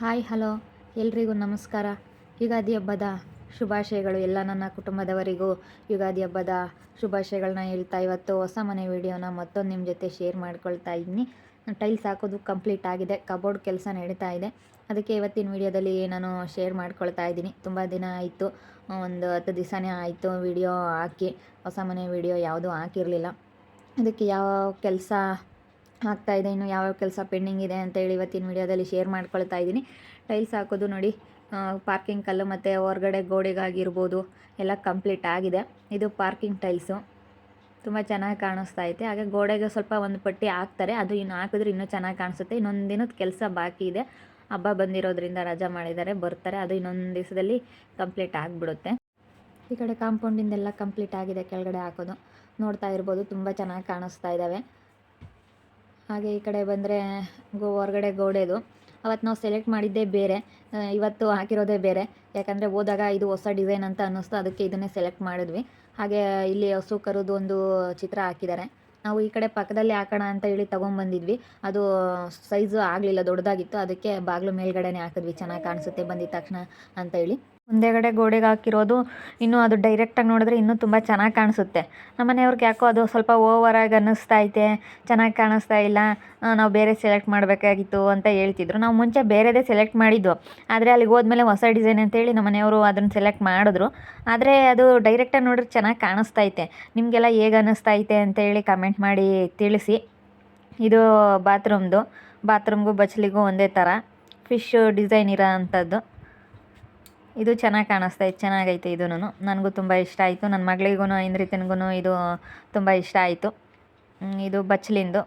Hi, hello. ಎಲ್ರಿಗೂ ನಮಸ್ಕಾರ. ಯುಗಾದಿ ಹಬ್ಬದ ಶುಭಾಶಯಗಳು ಎಲ್ಲ ನನ್ನ ಕುಟುಂಬದವರಿಗೂ. ಯುಗಾದಿ ಹಬ್ಬದ ಶುಭಾಶಯಗಳನ್ನ ಹೇಳ್ತಾ ಇವತ್ತು ಹೊಸ ಮನೆ ವಿಡಿಯೋನ ಮತ್ತೊಂದು ನಿಮ್ಮ ಜೊತೆ ಶೇರ್ ಮಾಡ್ಕೊಳ್ತಾ ಇದ್ದೀನಿ. ಟೈಲ್ಸ್ ಹಾಕೋದು ಕಂಪ್ಲೀಟ್ ಆಗಿದೆ. ಕಬೋರ್ಡ್ ಕೆಲಸ ನಡೀತಾ ಇದೆ. ಅದಕ್ಕೆ ಇವತ್ತಿನ ವಿಡಿಯೋದಲ್ಲಿ ನಾನು ಶೇರ್ ಮಾಡ್ಕೊಳ್ತಾ ಇದ್ದೀನಿ. ತುಂಬ ದಿನ ಆಯಿತು. ಒಂದು ಹತ್ತು ದಿವಸನೇ ಆಯಿತು ವಿಡಿಯೋ ಹಾಕಿ. ಹೊಸ ಮನೆ ವಿಡಿಯೋ ಯಾವುದೂ ಹಾಕಿರಲಿಲ್ಲ. ಅದಕ್ಕೆ ಯಾವ ಕೆಲಸ ಆಗ್ತಾ ಇದೆ, ಇನ್ನು ಯಾವ್ಯಾವ ಕೆಲಸ ಪೆಂಡಿಂಗ್ ಇದೆ ಅಂತ ಹೇಳಿ ಇವತ್ತಿನ ವಿಡಿಯೋದಲ್ಲಿ ಶೇರ್ ಮಾಡ್ಕೊಳ್ತಾ ಇದ್ದೀನಿ. ಟೈಲ್ಸ್ ಹಾಕೋದು ನೋಡಿ ಪಾರ್ಕಿಂಗ್ ಕಲ್ಲು ಮತ್ತು ಹೊರಗಡೆ ಗೋಡೆಗಾಗಿರ್ಬೋದು, ಎಲ್ಲ ಕಂಪ್ಲೀಟ್ ಆಗಿದೆ. ಇದು ಪಾರ್ಕಿಂಗ್ ಟೈಲ್ಸು. ತುಂಬ ಚೆನ್ನಾಗಿ ಕಾಣಿಸ್ತಾ ಐತೆ. ಹಾಗೆ ಗೋಡೆಗೆ ಸ್ವಲ್ಪ ಒಂದು ಪಟ್ಟಿ ಹಾಕ್ತಾರೆ, ಅದು ಇನ್ನು ಹಾಕಿದ್ರೆ ಇನ್ನೂ ಚೆನ್ನಾಗಿ ಕಾಣಿಸುತ್ತೆ. ಇನ್ನೊಂದು ದಿನದ ಕೆಲಸ ಬಾಕಿ ಇದೆ. ಹಬ್ಬ ಬಂದಿರೋದ್ರಿಂದ ರಜಾ ಮಾಡಿದ್ದಾರೆ, ಬರ್ತಾರೆ. ಅದು ಇನ್ನೊಂದು ದಿವಸದಲ್ಲಿ ಕಂಪ್ಲೀಟ್ ಆಗಿಬಿಡುತ್ತೆ. ಈ ಕಡೆ ಕಾಂಪೌಂಡಿಂದೆಲ್ಲ ಕಂಪ್ಲೀಟ್ ಆಗಿದೆ, ಕೆಳಗಡೆ ಹಾಕೋದು. ನೋಡ್ತಾ ಇರ್ಬೋದು, ತುಂಬ ಚೆನ್ನಾಗಿ ಕಾಣಿಸ್ತಾ ಇದ್ದಾವೆ ಹಾಗೆ ಈ ಕಡೆ ಬಂದರೆ ಗೋ, ಹೊರಗಡೆ ಗೋಡೆದು. ಅವತ್ತು ನಾವು ಸೆಲೆಕ್ಟ್ ಮಾಡಿದ್ದೇ ಬೇರೆ. ಇವತ್ತು ಹಾಕಿರೋದೇ ಬೇರೆ. ಯಾಕಂದರೆ ಹೋದಾಗ ಇದು ಹೊಸ ಡಿಸೈನ್ ಅಂತ ಅನ್ನಿಸ್ತು, ಅದಕ್ಕೆ ಇದನ್ನೇ ಸೆಲೆಕ್ಟ್ ಮಾಡಿದ್ವಿ. ಹಾಗೆ ಇಲ್ಲಿ ಹಸು ಕರುದು ಒಂದು ಚಿತ್ರ ಹಾಕಿದ್ದಾರೆ. ನಾವು ಈ ಕಡೆ ಪಕ್ಕದಲ್ಲಿ ಹಾಕೋಣ ಅಂತ ಹೇಳಿ ತೊಗೊಂಬಂದಿದ್ವಿ. ಅದು ಸೈಜು ಆಗಲಿಲ್ಲ, ದೊಡ್ಡದಾಗಿತ್ತು. ಅದಕ್ಕೆ ಬಾಗಿಲು ಮೇಲ್ಗಡೆನೇ ಹಾಕಿದ್ವಿ. ಚೆನ್ನಾಗಿ ಕಾಣಿಸುತ್ತೆ, ಬಂದಿದ ತಕ್ಷಣ ಅಂತ ಹೇಳಿ. ಮುಂದೆಗಡೆ ಗೋಡೆಗೆ ಹಾಕಿರೋದು, ಇನ್ನೂ ಅದು ಡೈರೆಕ್ಟಾಗಿ ನೋಡಿದ್ರೆ ಇನ್ನೂ ತುಂಬ ಚೆನ್ನಾಗಿ ಕಾಣಿಸುತ್ತೆ. ನಮ್ಮ ಮನೆಯವ್ರಿಗೆ ಯಾಕೋ ಅದು ಸ್ವಲ್ಪ ಓವರಾಗಿ ಅನ್ನಿಸ್ತಾ ಐತೆ, ಚೆನ್ನಾಗಿ ಕಾಣಿಸ್ತಾ ಇಲ್ಲ ನಾವು ಬೇರೆ ಸೆಲೆಕ್ಟ್ ಮಾಡಬೇಕಾಗಿತ್ತು ಅಂತ ಹೇಳ್ತಿದ್ರು. ನಾವು ಮುಂಚೆ ಬೇರೆದೇ ಸೆಲೆಕ್ಟ್ ಮಾಡಿದ್ದು ಆದರೆ ಅಲ್ಲಿಗೆ ಹೋದ್ಮೇಲೆ ಹೊಸ ಡಿಸೈನ್ ಅಂತೇಳಿ ನಮ್ಮ ಮನೆಯವರು ಅದನ್ನು ಸೆಲೆಕ್ಟ್ ಮಾಡಿದ್ರು. ಆದರೆ ಅದು ಡೈರೆಕ್ಟಾಗಿ ನೋಡಿದ್ರೆ ಚೆನ್ನಾಗಿ ಕಾಣಿಸ್ತಾ ಐತೆ. ನಿಮಗೆಲ್ಲ ಹೇಗೆ ಅನ್ನಿಸ್ತಾ ಐತೆ ಅಂತೇಳಿ ಕಮೆಂಟ್ ಮಾಡಿ ತಿಳಿಸಿ. ಇದು ಬಾತ್ರೂಮ್ದು ಬಾತ್ರೂಮ್ಗೂ ಬಚ್ಚಲಿಗೂ ಒಂದೇ ಥರ ಫಿಶ್ ಡಿಸೈನ್ ಇರೋ ಅಂಥದ್ದು ಇದು ಚೆನ್ನಾಗಿ ಕಾಣಿಸ್ತಾ ಇತ್ತು ಚೆನ್ನಾಗೈತೆ ನಾನು ನನಗೂ ತುಂಬ ಇಷ್ಟ ಆಯಿತು. ನನ್ನ ಮಗಳಿಗೂ ಇಂದ್ರಿತನಿಗೂ ಇದು ತುಂಬ ಇಷ್ಟ ಆಯಿತು. ಇದು ಬಚ್ಚಲಿಂದು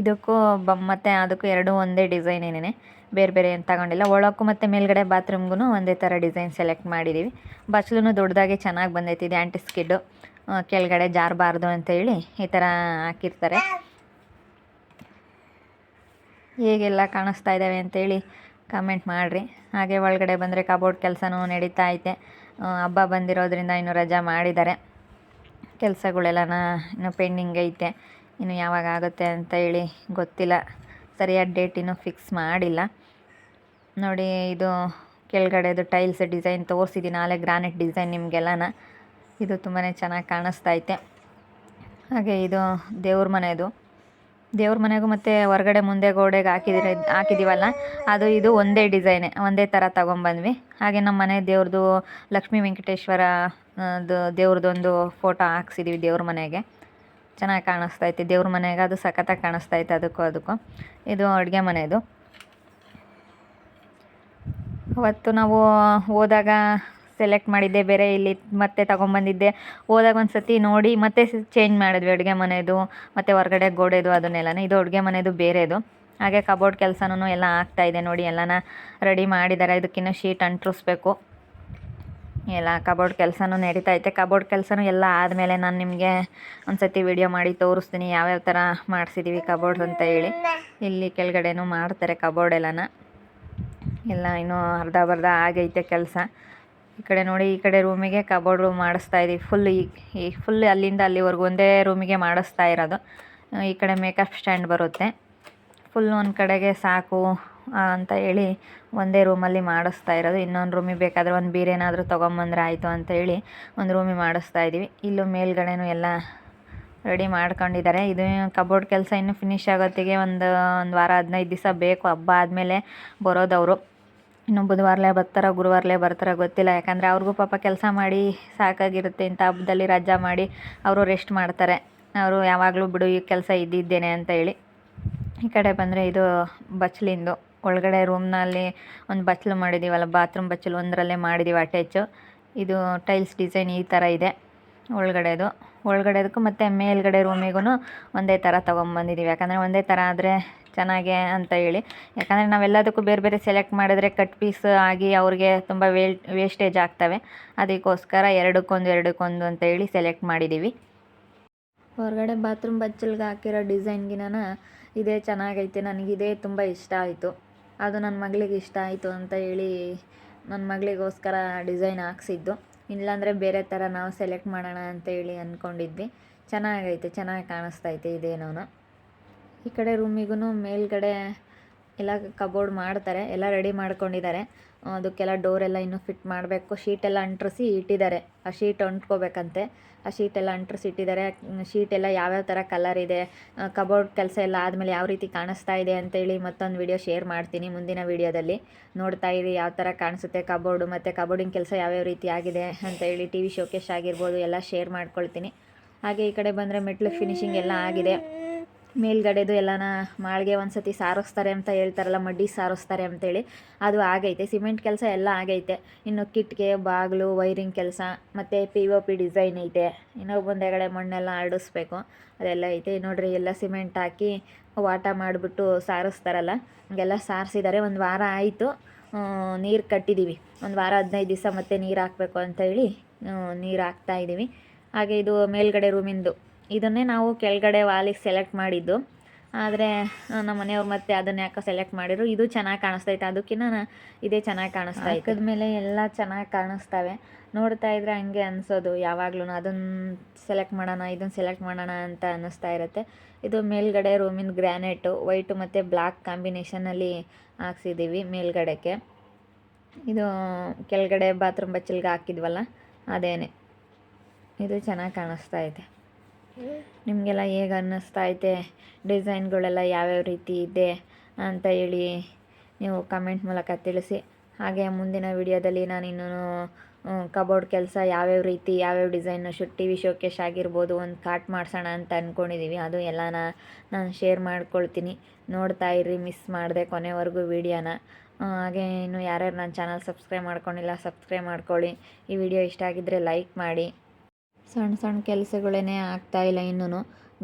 ಇದಕ್ಕೂ ಬ ಮತ್ತು ಅದಕ್ಕೂ ಎರಡೂ ಒಂದೇ ಡಿಸೈನ್ ಏನೇನೆ ಬೇರೆ ಬೇರೆ ಏನು ತಗೊಂಡಿಲ್ಲ. ಒಳಕ್ಕೂ ಮತ್ತು ಮೇಲ್ಗಡೆ ಬಾತ್ರೂಮ್ಗೂ ಒಂದೇ ಥರ ಡಿಸೈನ್ ಸೆಲೆಕ್ಟ್ ಮಾಡಿದ್ದೀವಿ ಬಚ್ಚಲೂ ದೊಡ್ಡದಾಗಿ ಚೆನ್ನಾಗಿ ಬಂದೈತೆ. ಇದು ಆ್ಯಂಟಿಸ್ಕಿಡ್ಡು ಕೆಳಗಡೆ ಜಾರಬಾರ್ದು ಅಂತೇಳಿ ಈ ಥರ ಹಾಕಿರ್ತಾರೆ. ಹೇಗೆಲ್ಲ ಕಾಣಿಸ್ತಾ ಇದ್ದಾವೆ ಅಂತೇಳಿ ಕಮೆಂಟ್ ಮಾಡಿರಿ. ಹಾಗೆ ಒಳಗಡೆ ಬಂದರೆ ಕಬೋರ್ಡ್ ಕೆಲಸನೂ ನಡೀತಾ ಐತೆ. ಹಬ್ಬ ಬಂದಿರೋದ್ರಿಂದ ಇನ್ನು ರಜಾ ಮಾಡಿದ್ದಾರೆ. ಕೆಲಸಗಳೆಲ್ಲನ ಇನ್ನು ಪೆಂಡಿಂಗ್ ಐತೆ. ಇನ್ನು ಯಾವಾಗ ಆಗುತ್ತೆ ಅಂತ ಹೇಳಿ ಗೊತ್ತಿಲ್ಲ. ಸರಿಯಾದ ಡೇಟ್ ಇನ್ನೂ ಫಿಕ್ಸ್ ಮಾಡಿಲ್ಲ. ನೋಡಿ, ಇದು ಕೆಳಗಡೆದು ಟೈಲ್ಸ್ ಡಿಸೈನ್ ತೋರಿಸಿದ್ದೀನಿ ಆಲೇ ಗ್ರಾನೈಟ್ ಡಿಸೈನ್ ನಿಮಗೆಲ್ಲನ. ಇದು ತುಂಬಾ ಚೆನ್ನಾಗಿ ಕಾಣಿಸ್ತಾ ಐತೆ. ಹಾಗೆ ಇದು ದೇವ್ರ ಮನೆದು. ದೇವ್ರ ಮನೆಗೂ ಮತ್ತೆ ಹೊರಗಡೆ ಮುಂದೆ ಗೋಡೆಗೆ ಹಾಕಿದಿರ ಹಾಕಿದ್ದೀವಲ್ಲ ಅದು ಇದು ಒಂದೇ ಡಿಸೈನೇ, ಒಂದೇ ಥರ ತಗೊಂಬಂದ್ವಿ. ಹಾಗೆ ನಮ್ಮ ಮನೆ ದೇವ್ರದ್ದು ಲಕ್ಷ್ಮೀ ವೆಂಕಟೇಶ್ವರ ದೇವ್ರದ್ದೊಂದು ಫೋಟೋ ಹಾಕ್ಸಿದ್ದೀವಿ ದೇವ್ರ ಮನೆಗೆ. ಚೆನ್ನಾಗಿ ಕಾಣಿಸ್ತಾ ಐತಿ. ದೇವ್ರ ಮನೆಗೆ ಅದು ಸಖತ್ತಾಗಿ ಕಾಣಿಸ್ತಾ ಐತೆ ಅದಕ್ಕೂ ಅದಕ್ಕೂ. ಇದು ಅಡುಗೆ ಮನೆದು. ಅವತ್ತು ನಾವು ಹೋದಾಗ ಸೆಲೆಕ್ಟ್ ಮಾಡಿದ್ದೆ, ಬೇರೆ ಇಲ್ಲಿ ಮತ್ತೆ ತಗೊಂಬಂದಿದ್ದೆ. ಹೋದಾಗ ಒಂದು ಸತಿ ನೋಡಿ, ಮತ್ತೆ ಚೇಂಜ್ ಮಾಡಿದ್ವಿ, ಅಡುಗೆ ಮನೆಯದು ಮತ್ತು ಹೊರಗಡೆ ಗೋಡೆದು, ಅದನ್ನೆಲ್ಲನೇ. ಇದು ಅಡುಗೆ ಮನೆಯದು ಬೇರೆದು. ಹಾಗೆ ಕಬೋರ್ಡ್ ಕೆಲಸನೂ ಎಲ್ಲ ಇದೆ ನೋಡಿ, ಎಲ್ಲನ ರೆಡಿ ಮಾಡಿದ್ದಾರೆ ಇದಕ್ಕಿನ್ನ ಶೀಟ್ ಅಂಟ್ರಿಸ್ಬೇಕು. ಎಲ್ಲ ಕಬೋರ್ಡ್ ಕೆಲಸನೂ ನಡೀತಾ ಐತೆ. ಕಬೋರ್ಡ್ ಕೆಲಸನೂ ಎಲ್ಲ ಆದಮೇಲೆ ನಾನು ನಿಮಗೆ ಒಂದು ಸತಿ ವಿಡಿಯೋ ಮಾಡಿ ತೋರಿಸ್ತೀನಿ, ಯಾವ್ಯಾವ ಥರ ಮಾಡಿಸಿದ್ದೀವಿ ಕಬೋರ್ಡ್ ಅಂತ ಹೇಳಿ. ಇಲ್ಲಿ ಕೆಳಗಡೆನೂ ಮಾಡ್ತಾರೆ ಕಬೋರ್ಡ್ ಎಲ್ಲನ. ಎಲ್ಲ ಇನ್ನೂ ಅರ್ಧ ಬರ್ಧ ಆಗೈತೆ ಕೆಲಸ. ಈ ಕಡೆ ನೋಡಿ, ಈ ಕಡೆ ರೂಮಿಗೆ ಕಬೋರ್ಡ್ ರೂಮ್ ಮಾಡಿಸ್ತಾ ಇದ್ದೀವಿ. ಫುಲ್ ಈ ಫುಲ್ ಅಲ್ಲಿಂದ ಅಲ್ಲಿವರೆಗೂ ಒಂದೇ ರೂಮಿಗೆ ಮಾಡಿಸ್ತಾ ಇರೋದು. ಈ ಕಡೆ ಮೇಕಪ್ ಸ್ಟ್ಯಾಂಡ್ ಬರುತ್ತೆ. ಫುಲ್ ಒಂದು ಕಡೆಗೆ ಸಾಕು ಅಂತ ಹೇಳಿ ಒಂದೇ ರೂಮಲ್ಲಿ ಮಾಡಿಸ್ತಾ ಇರೋದು. ಇನ್ನೊಂದು ರೂಮಿಗೆ ಬೇಕಾದರೆ ಒಂದು ಬೀರೇನಾದರೂ ತೊಗೊಂಬಂದ್ರೆ ಆಯಿತು ಅಂತ ಹೇಳಿ ಒಂದು ರೂಮಿಗೆ ಮಾಡಿಸ್ತಾ ಇದ್ದೀವಿ. ಇಲ್ಲೂ ಮೇಲ್ಗಡೆನೂ ಎಲ್ಲ ರೆಡಿ ಮಾಡ್ಕೊಂಡಿದ್ದಾರೆ. ಇದು ಕಬೋರ್ಡ್ ಕೆಲಸ ಇನ್ನೂ ಫಿನಿಶ್ ಆಗೋತ್ತಿಗೆ ಒಂದು ಒಂದು ವಾರ, ಹದಿನೈದು ದಿವಸ ಬೇಕು. ಹಬ್ಬ ಆದಮೇಲೆ ಬರೋದವರು. ಇನ್ನು ಬುಧವಾರಲೇ ಬರ್ತಾರೋ, ಗುರುವಾರಲೇ ಬರ್ತಾರೋ ಗೊತ್ತಿಲ್ಲ. ಯಾಕಂದರೆ ಅವ್ರಿಗೂ ಪಾಪ ಕೆಲಸ ಮಾಡಿ ಸಾಕಾಗಿರುತ್ತೆ ಇಂಥ ಹಬ್ಬದಲ್ಲಿ ರಜಾ ಮಾಡಿ ಅವರು ರೆಸ್ಟ್ ಮಾಡ್ತಾರೆ. ಅವರು ಯಾವಾಗಲೂ ಬಿಡು, ಈ ಕೆಲಸ ಇದ್ದಿದ್ದೇನೆ ಅಂತ ಹೇಳಿ ಈ ಕಡೆ ಬಂದರೆ ಇದು ಬಚ್ಚಲಿಂದು ಒಳಗಡೆ ರೂಮ್ನಲ್ಲಿ ಒಂದು ಬಚ್ಚಲು ಮಾಡಿದ್ದೀವಲ್ಲ ಬಾತ್ರೂಮ್ ಬಚ್ಚಲು ಒಂದರಲ್ಲೇ ಮಾಡಿದ್ದೀವಿ ಅಟ್ಯಾಚು ಇದು ಟೈಲ್ಸ್ ಡಿಸೈನ್ ಈ ಥರ ಇದೆ. ಒಳಗಡೆದು, ಒಳಗಡೆದಕ್ಕೂ ಮತ್ತು ಮೇಲ್ಗಡೆ ರೂಮಿಗೂ ಒಂದೇ ಥರ ತೊಗೊಂಬಂದಿದ್ದೀವಿ ಯಾಕಂದರೆ ಒಂದೇ ಥರ ಆದರೆ ಚೆನ್ನಾಗೆ ಅಂತ ಹೇಳಿ. ಯಾಕಂದರೆ ನಾವೆಲ್ಲದಕ್ಕೂ ಬೇರೆ ಬೇರೆ ಸೆಲೆಕ್ಟ್ ಮಾಡಿದ್ರೆ ಕಟ್ ಪೀಸ್ ಆಗಿ ಅವ್ರಿಗೆ ತುಂಬ ವೇಲ್ ವೇಸ್ಟೇಜ್ ಆಗ್ತವೆ. ಅದಕ್ಕೋಸ್ಕರ ಎರಡಕ್ಕೊಂದು ಎರಡಕ್ಕೊಂದು ಅಂತ ಹೇಳಿ ಸೆಲೆಕ್ಟ್ ಮಾಡಿದ್ದೀವಿ ಹೊರಗಡೆ ಬಾತ್ರೂಮ್ ಬಚ್ಚಲ್ಗೆ ಹಾಕಿರೋ ಡಿಸೈನ್ಗಿನ ಇದೇ ಚೆನ್ನಾಗೈತೆ. ನನಗಿದೇ ತುಂಬ ಇಷ್ಟ ಆಯಿತು. ಅದು ನನ್ನ ಮಗಳಿಗೆ ಇಷ್ಟ ಆಯಿತು ಅಂತ ಹೇಳಿ ನನ್ನ ಮಗಳಿಗೋಸ್ಕರ ಡಿಸೈನ್ ಹಾಕ್ಸಿದ್ದು. ಇಲ್ಲಾಂದರೆ ಬೇರೆ ಥರ ನಾವು ಸೆಲೆಕ್ಟ್ ಮಾಡೋಣ ಅಂತ ಹೇಳಿ ಅಂದ್ಕೊಂಡಿದ್ವಿ ಚೆನ್ನಾಗೈತೆ, ಚೆನ್ನಾಗಿ ಕಾಣಿಸ್ತೈತೆ ಇದೇನೋ ಈ ಕಡೆ ರೂಮಿಗೂ ಮೇಲ್ಗಡೆ ಎಲ್ಲ ಕಬೋರ್ಡ್ ಮಾಡ್ತಾರೆ, ಎಲ್ಲ ರೆಡಿ ಮಾಡ್ಕೊಂಡಿದ್ದಾರೆ. ಅದಕ್ಕೆಲ್ಲ ಡೋರೆಲ್ಲ ಇನ್ನೂ ಫಿಟ್ ಮಾಡಬೇಕು. ಶೀಟೆಲ್ಲ ಅಂಟ್ರಿಸಿ ಇಟ್ಟಿದ್ದಾರೆ. ಆ ಶೀಟ್ ಅಂಟ್ಕೋಬೇಕಂತೆ. ಆ ಶೀಟೆಲ್ಲ ಅಂಟ್ರಿಸಿ ಇಟ್ಟಿದ್ದಾರೆ. ಶೀಟೆಲ್ಲ ಯಾವ್ಯಾವ ಥರ ಕಲರ್ ಇದೆ ಕಬೋರ್ಡ್ ಕೆಲಸ ಎಲ್ಲ ಆದಮೇಲೆ ಯಾವ ರೀತಿ ಕಾಣಿಸ್ತಾ ಇದೆ ಅಂತೇಳಿ ಮತ್ತೊಂದು ವಿಡಿಯೋ ಶೇರ್ ಮಾಡ್ತೀನಿ ಮುಂದಿನ ವಿಡಿಯೋದಲ್ಲಿ ನೋಡ್ತಾ ಇರಿ ಯಾವ ಥರ ಕಾಣಿಸುತ್ತೆ ಕಬೋರ್ಡು ಮತ್ತು ಕಬೋರ್ಡಿನ ಕೆಲಸ ಯಾವ್ಯಾವ ರೀತಿ ಆಗಿದೆ ಅಂತೇಳಿ ಟಿ ವಿ ಶೋಕೇಶ್ ಆಗಿರ್ಬೋದು ಎಲ್ಲ ಶೇರ್ ಮಾಡ್ಕೊಳ್ತೀನಿ. ಹಾಗೆ ಈ ಕಡೆ ಬಂದರೆ ಮೆಟ್ಲು ಫಿನಿಶಿಂಗ್ ಎಲ್ಲ ಆಗಿದೆ. ಮೇಲ್ಗಡೆದು ಎಲ್ಲನ ಮಾಳಿಗೆ ಒಂದು ಸತಿ ಸಾರಿಸ್ತಾರೆ ಅಂತ ಹೇಳ್ತಾರಲ್ಲ, ಮಡ್ಡಿ ಸಾರಿಸ್ತಾರೆ ಅಂತೇಳಿ. ಅದು ಆಗೈತೆ, ಸಿಮೆಂಟ್ ಕೆಲಸ ಎಲ್ಲ ಆಗೈತೆ. ಇನ್ನು ಕಿಟ್ಗೆ ಬಾಗಿಲು, ವೈರಿಂಗ್ ಕೆಲಸ, ಮತ್ತು ಪಿ ಒ ಪಿ ಡಿಸೈನ್ ಐತೆ. ಇನ್ನೂ ಮುಂದೆಗಡೆ ಮಣ್ಣೆಲ್ಲ ಆಡಿಸ್ಬೇಕು. ಅದೆಲ್ಲ ಐತೆ. ನೋಡಿರಿ, ಎಲ್ಲ ಸಿಮೆಂಟ್ ಹಾಕಿ ವಾಟ ಮಾಡಿಬಿಟ್ಟು ಸಾರಿಸ್ತಾರಲ್ಲ, ಹಂಗೆಲ್ಲ ಸಾರಿಸಿದ್ದಾರೆ ಒಂದು ವಾರ ಆಯಿತು ನೀರು ಕಟ್ಟಿದ್ದೀವಿ ಒಂದು ವಾರ ಹದಿನೈದು ದಿವಸ ಮತ್ತೆ ನೀರು ಹಾಕಬೇಕು ಅಂತ ಹೇಳಿ ನೀರು ಹಾಕ್ತಾ ಇದ್ದೀವಿ ಹಾಗೆ ಇದು ಮೇಲ್ಗಡೆ ರೂಮಿಂದು. ಇದನ್ನೇ ನಾವು ಕೆಳಗಡೆ ವಾಲಿಗೆ ಸೆಲೆಕ್ಟ್ ಮಾಡಿದ್ದು. ಆದರೆ ನಮ್ಮ ಮನೆಯವ್ರು ಮತ್ತೆ ಅದನ್ನ ಯಾಕೋ ಸೆಲೆಕ್ಟ್ ಮಾಡಿದ್ರು. ಇದು ಚೆನ್ನಾಗಿ ಕಾಣಿಸ್ತೈತೆ ಅದಕ್ಕಿಂತ ಇದೇ ಚೆನ್ನಾಗಿ ಕಾಣಿಸ್ತಾ ಮೇಲೆ ಎಲ್ಲ ಚೆನ್ನಾಗಿ ಕಾಣಿಸ್ತವೆ. ನೋಡ್ತಾ ಇದ್ರೆ ಹಂಗೆ ಅನಿಸೋದು. ಯಾವಾಗ್ಲೂ ಅದನ್ನು ಸೆಲೆಕ್ಟ್ ಮಾಡೋಣ ಇದನ್ನು ಸೆಲೆಕ್ಟ್ ಮಾಡೋಣ ಅಂತ ಅನ್ನಿಸ್ತಾ ಇರುತ್ತೆ. ಇದು ಮೇಲ್ಗಡೆ ರೂಮಿನ ಗ್ರ್ಯಾನೈಟು ವೈಟು ಮತ್ತು ಬ್ಲ್ಯಾಕ್ ಕಾಂಬಿನೇಷನಲ್ಲಿ ಹಾಕ್ಸಿದ್ದೀವಿ ಮೇಲ್ಗಡೆಗೆ. ಇದು ಕೆಳಗಡೆ ಬಾತ್ರೂಮ್ ಬಚ್ಚಲ್ಗೆ ಹಾಕಿದ್ವಲ್ಲ, ಅದೇನೆ. ಇದು ಚೆನ್ನಾಗಿ ಕಾಣಿಸ್ತಾ ಇದೆ. ನಿಮಗೆಲ್ಲ ಹೇಗೆ ಅನ್ನಿಸ್ತಾ ಐತೆ ಡಿಸೈನ್ಗಳೆಲ್ಲ ಯಾವ್ಯಾವ ರೀತಿ ಇದೆ ಅಂತ ಹೇಳಿ ನೀವು ಕಮೆಂಟ್ ಮೂಲಕ ತಿಳಿಸಿ. ಹಾಗೆ ಮುಂದಿನ ವಿಡಿಯೋದಲ್ಲಿ ನಾನು ಇನ್ನೂ ಕಬೋರ್ಡ್ ಕೆಲಸ ಯಾವ್ಯಾವ ರೀತಿ, ಯಾವ್ಯಾವ ಡಿಸೈನು ಶು ಟಿ ವಿ ಶೋಕೇಶ್ ಆಗಿರ್ಬೋದು ಒಂದು ಕಾಟ್ ಮಾಡಿಸೋಣ ಅಂತ ಅಂದ್ಕೊಂಡಿದ್ದೀವಿ ಅದು ಎಲ್ಲನ ನಾನು ಶೇರ್ ಮಾಡ್ಕೊಳ್ತೀನಿ. ನೋಡ್ತಾ ಇರ್ರಿ ಮಿಸ್ ಮಾಡಿದೆ ಕೊನೆವರೆಗೂ ವಿಡಿಯೋನ. ಹಾಗೆ ಇನ್ನು ಯಾರ್ಯಾರು ನನ್ನ ಚಾನಲ್ ಸಬ್ಸ್ಕ್ರೈಬ್ ಮಾಡ್ಕೊಂಡಿಲ್ಲ ಸಬ್ಸ್ಕ್ರೈಬ್ ಮಾಡ್ಕೊಳ್ಳಿ. ಈ ವಿಡಿಯೋ ಇಷ್ಟ ಆಗಿದ್ದರೆ ಲೈಕ್ ಮಾಡಿ. ಸಣ್ಣ ಸಣ್ಣ ಕೆಲಸಗಳೇ ಆಗ್ತಾಯಿಲ್ಲ ಇನ್ನೂ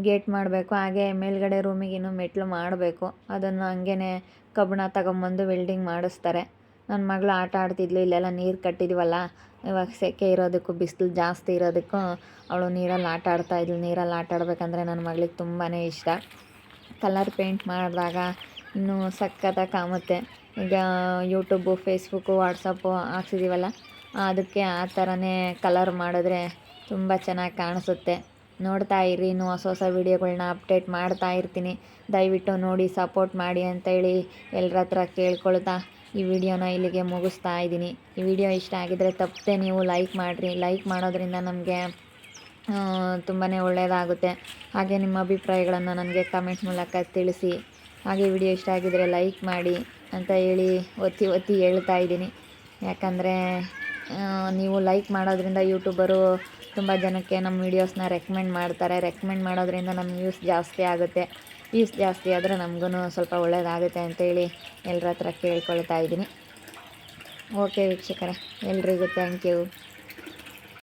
ಗೇಟ್ ಮಾಡಬೇಕು, ಹಾಗೆ ಮೇಲ್ಗಡೆ ರೂಮಿಗೆ ಇನ್ನೂ ಮೆಟ್ಲು ಮಾಡಬೇಕು. ಅದನ್ನು ಹಂಗೇ ಕಬ್ಬಣ ತಗೊಂಬಂದು ವೆಲ್ಡಿಂಗ್ ಮಾಡಿಸ್ತಾರೆ. ನನ್ನ ಮಗಳು ಆಟ ಆಡ್ತಿದ್ಲು, ಇಲ್ಲೆಲ್ಲ ನೀರು ಕಟ್ಟಿದ್ವಲ್ಲ, ಇವಾಗ ಸೆಕೆ ಇರೋದಕ್ಕೂ, ಬಿಸಿಲು ಜಾಸ್ತಿ ಇರೋದಕ್ಕೂ ಅವಳು ನೀರಲ್ಲಿ ಆಟ ಆಡ್ತಾಯಿದ್ಲು ನೀರಲ್ಲಿ ಆಟ ಆಡ್ಬೇಕಂದ್ರೆ ನನ್ನ ಮಗಳಿಗೆ ತುಂಬಾ ಇಷ್ಟ. ಕಲರ್ ಪೇಂಟ್ ಮಾಡಿದಾಗ ಇನ್ನೂ ಸಖತ್ತಾಗಿ ಕಾಮುತ್ತೆ. ಈಗ ಯೂಟ್ಯೂಬು, ಫೇಸ್ಬುಕ್ಕು, ವಾಟ್ಸಪ್ಪು ಹಾಕ್ಸಿದ್ದೀವಲ್ಲ ಅದಕ್ಕೆ ಆ ಥರನೇ ಕಲರ್ ಮಾಡಿದ್ರೆ ತುಂಬ ಚೆನ್ನಾಗಿ ಕಾಣಿಸುತ್ತೆ. ನೋಡ್ತಾ ಇರಿ, ಇನ್ನೂ ಹೊಸ ಹೊಸ ವೀಡಿಯೋಗಳನ್ನ ಅಪ್ಡೇಟ್ ಮಾಡ್ತಾ ಇರ್ತೀನಿ. ದಯವಿಟ್ಟು ನೋಡಿ ಸಪೋರ್ಟ್ ಮಾಡಿ ಅಂತೇಳಿ ಎಲ್ಲರ ಹತ್ರ ಕೇಳ್ಕೊಳ್ತಾ ಈ ವಿಡಿಯೋನ ಇಲ್ಲಿಗೆ ಮುಗಿಸ್ತಾ ಇದ್ದೀನಿ. ಈ ವಿಡಿಯೋ ಇಷ್ಟ ಆಗಿದರೆ ತಪ್ಪದೆ ನೀವು ಲೈಕ್ ಮಾಡಿರಿ. ಲೈಕ್ ಮಾಡೋದ್ರಿಂದ ನಮಗೆ ತುಂಬಾ ಒಳ್ಳೆಯದಾಗುತ್ತೆ ಹಾಗೆ ನಿಮ್ಮ ಅಭಿಪ್ರಾಯಗಳನ್ನು ನನಗೆ ಕಮೆಂಟ್ ಮೂಲಕ ತಿಳಿಸಿ. ಹಾಗೆ ವಿಡಿಯೋ ಇಷ್ಟ ಆಗಿದರೆ ಲೈಕ್ ಮಾಡಿ ಅಂತ ಹೇಳಿ ಒತ್ತಿ ಒತ್ತಿ ಹೇಳ್ತಾ ಇದ್ದೀನಿ. ಯಾಕಂದರೆ ನೀವು ಲೈಕ್ ಮಾಡೋದ್ರಿಂದ ಯೂಟ್ಯೂಬರು ತುಂಬ ಜನಕ್ಕೆ ನಮ್ಮ ವೀಡಿಯೋಸ್ನ ರೆಕಮೆಂಡ್ ಮಾಡ್ತಾರೆ. ರೆಕಮೆಂಡ್ ಮಾಡೋದ್ರಿಂದ ನಮ್ಮ ವ್ಯೂಸ್ ಜಾಸ್ತಿ ಆಗುತ್ತೆ. ವ್ಯೂಸ್ ಜಾಸ್ತಿ ಆದರೆ ನಮಗೂ ಸ್ವಲ್ಪ ಒಳ್ಳೆಯದಾಗುತ್ತೆ ಅಂತೇಳಿ ಎಲ್ಲರ ಹತ್ರ ಕೇಳ್ಕೊಳ್ತಾ ಇದ್ದೀನಿ. ಓಕೆ ವೀಕ್ಷಕರೇ, ಎಲ್ರಿಗೂ ಥ್ಯಾಂಕ್ ಯು